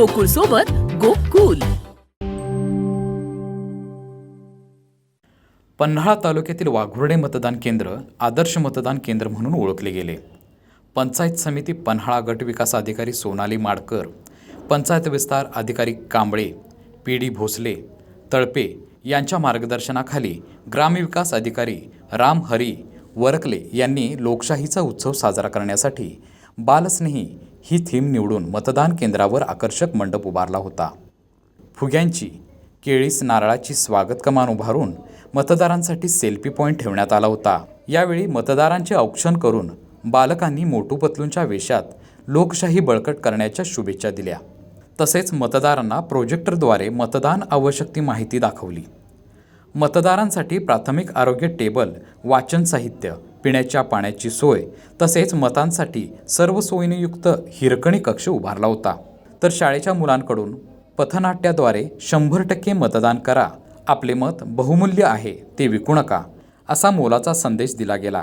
गोकुळ सोबत गोकुल. पन्हाळा तालुक्यातील वाघुर्डे मतदान केंद्र आदर्श मतदान केंद्र म्हणून ओळखले गेले. पंचायत समिती पन्हाळा गट विकास अधिकारी सोनाली माडकर पंचायत विस्तार अधिकारी कांबळे पी डी भोसले तळपे यांच्या मार्गदर्शनाखाली ग्रामविकास अधिकारी राम हरी वरकले यांनी लोकशाहीचा उत्सव साजरा करण्यासाठी बालस्नेही ही थीम निवडून मतदान केंद्रावर आकर्षक मंडप उभारला होता. फुग्यांची केळीस नारळाची स्वागत कमान उभारून मतदारांसाठी सेल्फी पॉईंट ठेवण्यात आला होता. यावेळी मतदारांचे औक्षण करून बालकांनी मोटू पतलूंच्या वेशात लोकशाही बळकट करण्याच्या शुभेच्छा दिल्या. तसेच मतदारांना प्रोजेक्टरद्वारे मतदान आवश्यक ती माहिती दाखवली. मतदारांसाठी प्राथमिक आरोग्य टेबल वाचन साहित्य पिण्याच्या पाण्याची सोय तसेच मतांसाठी सर्व सोयींयुक्त हिरकणी कक्ष उभारला होता. तर शाळेच्या मुलांकडून पथनाट्याद्वारे शंभर टक्के मतदान करा. आपले मत बहुमूल्य आहे ते विकू नका असा मोलाचा संदेश दिला गेला.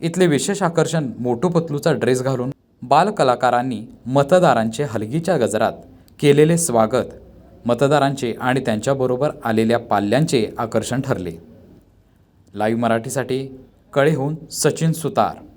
इथले विशेष आकर्षण मोटू पतलूचा ड्रेस घालून बालकलाकारांनी मतदारांचे हलगीच्या गजरात केलेले स्वागत मतदारांचे आणि त्यांच्याबरोबर आलेल्या पाल्यांचे आकर्षण ठरले. लाईव्ह मराठीसाठी कळेहून सचिन सुतार.